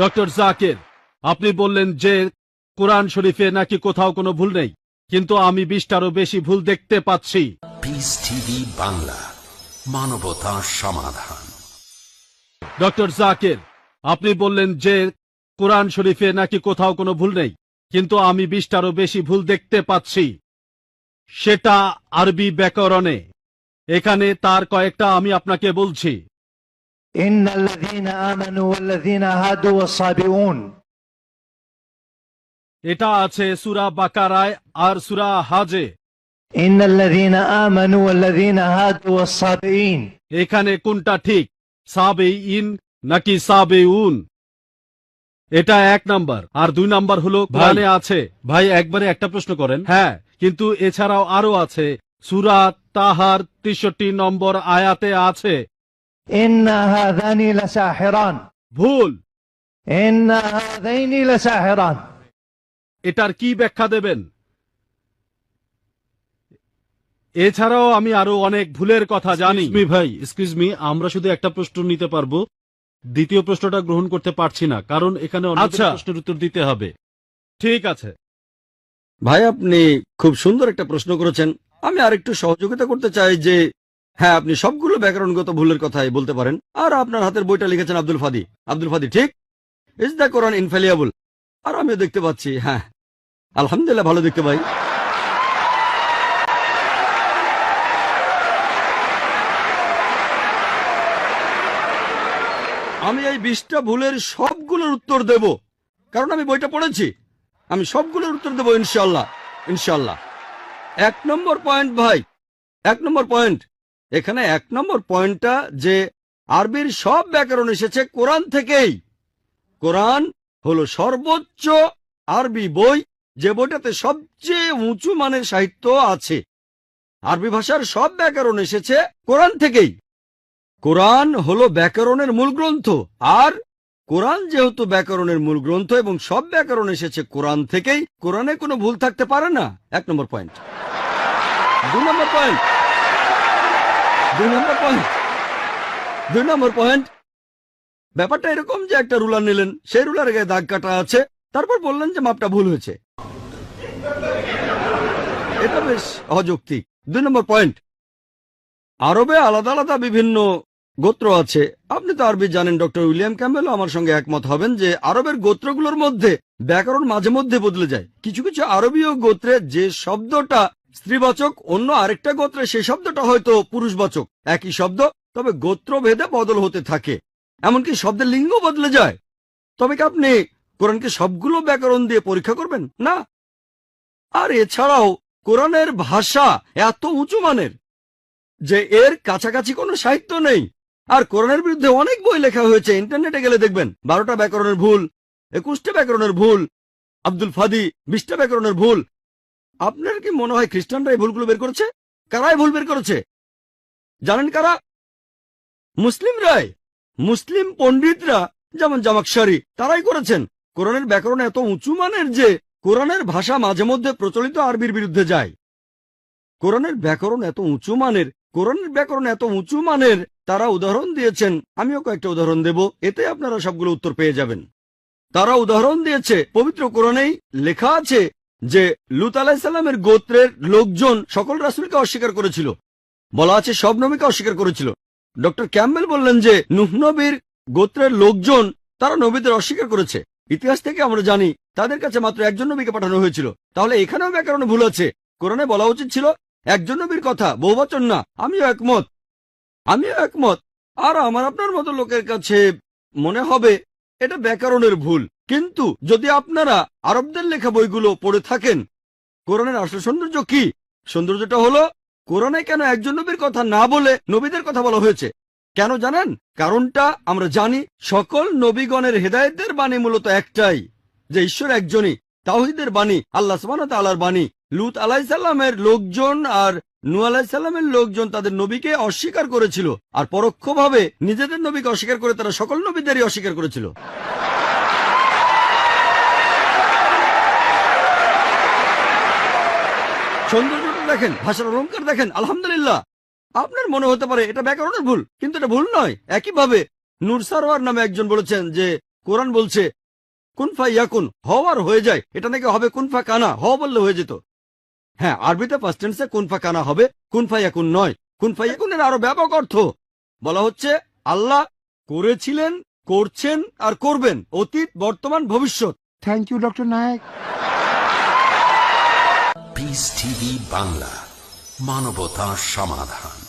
Doctor Zakir আপনি বললেন যে কোরআন শরীফে নাকি কোথাও কোনো ভুল নেই কিন্তু আমি বিশটারও বেশি ভুল দেখতে পাচ্ছি। বাংলা মানবতা সমাধান। ডক্টর জাকির আপনি বললেন যে কোরআন শরীফে নাকি কোথাও কোনো ভুল নেই কিন্তু আমি বিশটারও বেশি ভুল দেখতে পাচ্ছি। সেটা আরবি ব্যাকরণে। এখানে তার কয়েকটা আমি আপনাকে বলছি। إن الذين آمنوا والذين هادوا والصابئون এটা আছে সুরা বাকারায় আর সুরা হাজে إن الذين آمنوا والذين هادوا والصابئين এখানে কোনটা ঠিক সাবে ইন নাকি সাবে উন এটা এক নাম্বার আর দুই নাম্বার হলো কোরআনে আছে ভাই একবারে একটা প্রশ্ন করেন হ্যাঁ কিন্তু এছাড়াও আরো আছে সুরা তাহার তেষট্টি নম্বর আয়াতে আছে ভুল। এটার কি ব্যাখ্যা দেবেন? এছাড়াও আমি আরও অনেক ভুলের কথা জানি। মি ভাই এক্সকিউজ মি আমরা শুধু একটা প্রশ্ন নিতে পারব। দ্বিতীয় প্রশ্নটা গ্রহণ করতে পারছি না কারণ এখানে আচ্ছা। প্রশ্নের উত্তর দিতে হবে। ঠিক আছে। ভাই আপনি খুব সুন্দর একটা প্রশ্ন করেছেন। আমি আরেকটু সহযোগিতা করতে চাই যে হ্যাঁ আপনি সবগুলো ব্যাকরণগত ভুলের কথাই বলতে পারেন। আর আপনার হাতের বইটা লিখেছেন আব্দুল ফাদি। আব্দুল ফাদি, ঠিক? ইজ দ্য কোরআন ইনফেলিয়াবল আর আমিও দেখতে পাচ্ছি হ্যাঁ। আলহামদুলিল্লাহ, ভালো দেখতে পাই। আমি এই বিশটা ভুলের সবগুলোর উত্তর দেব। কারণ আমি বইটা পড়েছি। আমি সবগুলোর উত্তর দেবো ইনশাল্লাহ ইনশাল্লাহ এক নম্বর পয়েন্ট, ভাই। এক নম্বর পয়েন্ট। এখানে এক নম্বর পয়েন্টটা যে আরবির সব ব্যাকরণ এসেছে কোরআন থেকেই। কোরআন হলো সর্বোচ্চ আরবি বই, যে বইটাতে সবচেয়ে উঁচু মানের সাহিত্য আছে। আরবি ভাষার সব ব্যাকরণ এসেছে কোরআন থেকেই। কোরআন হলো ব্যাকরণের মূল গ্রন্থ, আর কোরআন যেহেতু ব্যাকরণের মূল গ্রন্থ এবং সব ব্যাকরণ এসেছে কোরআন থেকেই, কোরআনে কোনো ভুল থাকতে পারে না। এক নম্বর পয়েন্ট। দু নম্বর পয়েন্ট। দুই নম্বর পয়েন্ট দুই নম্বর পয়েন্ট ব্যাপারটা এরকম যে একটা রুলার নিলেন, সেই রুলার গায়ে দাগ কাটা আছে, তারপর বললেন যে মাপটা ভুল হয়েছে। এটা বেশ অযৌক্তিক। দুই নম্বর পয়েন্ট আরবে আলাদা আলাদা বিভিন্ন গোত্র আছে। আপনি তো আরবি জানেন, ডক্টর উইলিয়াম ক্যাম্বেলও আমার সঙ্গে একমত হবেন যে আরবের গোত্রগুলোর মধ্যে ব্যাকরণ মাঝে মধ্যে বদলে যায়। কিছু কিছু আরবীয় গোত্রে যে শব্দটা স্ত্রীবাচক, অন্য আরেকটা গোত্রে সেই শব্দটা হয়তো পুরুষবাচক। একই শব্দ, তবে গোত্র ভেদে বদল হতে থাকে। এমনকি শব্দের লিঙ্গ বদলে যায়। তবে কি আপনি কোরআনকে সবগুলো ব্যাকরণ দিয়ে পরীক্ষা করবেন? না। আর এছাড়াও কোরআনের ভাষা এত উঁচু মানের যে এর কাছাকাছি কোনো সাহিত্য নেই। আর কোরআনের বিরুদ্ধে অনেক বই লেখা হয়েছে, ইন্টারনেটে গেলে দেখবেন। বারোটা ব্যাকরণের ভুল, একুশটা ব্যাকরণের ভুল, আব্দুল ফাদি, বিশটা ব্যাকরণের ভুল আপনার কি মনে হয় খ্রিস্টানরা এই ভুলগুলো বের করেছে? কারাই ভুল বের করেছে? জানেন কারা? মুসলিমরাই। মুসলিম পণ্ডিতরা, যেমন জামাকশারি তারাই করেছেন। কোরআনের ব্যাকরণ এত উঁচু মানের যে, কোরআনের ভাষা মাঝে মধ্যে প্রচলিত আরবির বিরুদ্ধে যায়। কোরআনের ব্যাকরণ এত উঁচু মানের, কোরআনের ব্যাকরণ এত উঁচু মানের, তারা উদাহরণ দিয়েছেন। আমিও কয়েকটা উদাহরণ দেব, এতে আপনারা সবগুলো উত্তর পেয়ে যাবেন। তারা উদাহরণ দিয়েছে, পবিত্র কোরআনেই লেখা আছে যে লুত আলাহিসাল্লামের গোত্রের লোকজন সকল রাসুলকে অস্বীকার করেছিল। বলা আছে সব নবীকে অস্বীকার করেছিল। ডক্টর ক্যাম্বেল বললেন যে, নুহ নবীর গোত্রের লোকজন তারা নবীদের অস্বীকার করেছে। ইতিহাস থেকে আমরা জানি, তাদের কাছে মাত্র একজন নবীকে পাঠানো হয়েছিল। তাহলে এখানেও ব্যাকরণে ভুল আছে। কোরআনে বলা উচিত ছিল, একজন নবীর কথা, বহুবচন না, আমিও একমত। আমিও একমত। আর আমার আপনার মতো লোকের কাছে মনে হবে, এটা ব্যাকরণের ভুল। কিন্তু যদি আপনারা আরবদের লেখা বইগুলো পড়ে থাকেন, কোরআনের আসল সৌন্দর্য কি? সৌন্দর্যটা হলো, কোরআনে কেন একজন নবীর কথা না বলে নবীদের কথা বলা হয়েছে? কেন জানেন? কারণটা আমরা জানি, সকল নবীগণের হেদায়েতের বাণী মূলত একটাই, যে ঈশ্বর একজনই, তাওহিদের বাণী, আল্লাহ ওয়া বাণী। লুত আলাইসাল্লামের লোকজন আর নু আলাইসাল্লামের লোকজন তাদের নবীকে অস্বীকার করেছিল, আর পরোক্ষভাবে নিজেদের নবীকে অস্বীকার করে তারা সকল নবীদেরই অস্বীকার করেছিল। সৌন্দর্যটা দেখেন, ভাষার অলঙ্কার দেখেন, আলহামদুলিল্লাহ। আপনার মনে হতে পারে এটা ব্যাকরণের ভুল, কিন্তু এটা ভুল নয়। একইভাবে নূর সারোয়ার নামে একজন বলেছেন যে, কোরআন বলছে, কুনফা ইয়াকুন হওয়ার হয়ে যায়। এটা নাকি হবে কুনফা কানা, হ বললে হয়ে যেত। হ্যাঁ আরবিতে ফার্স্ট টেন্সে কুনফা কানা হবে, কুনফা ইয়াকুন নয়। কুনফা ইয়াকুনের আরও ব্যাপক অর্থ বলা হচ্ছে, আল্লাহ করেছিলেন, করছেন আর করবেন, অতীত, বর্তমান, ভবিষ্যৎ। Thank you doctor Naik Peace TV Bangla মানবতা সমাধান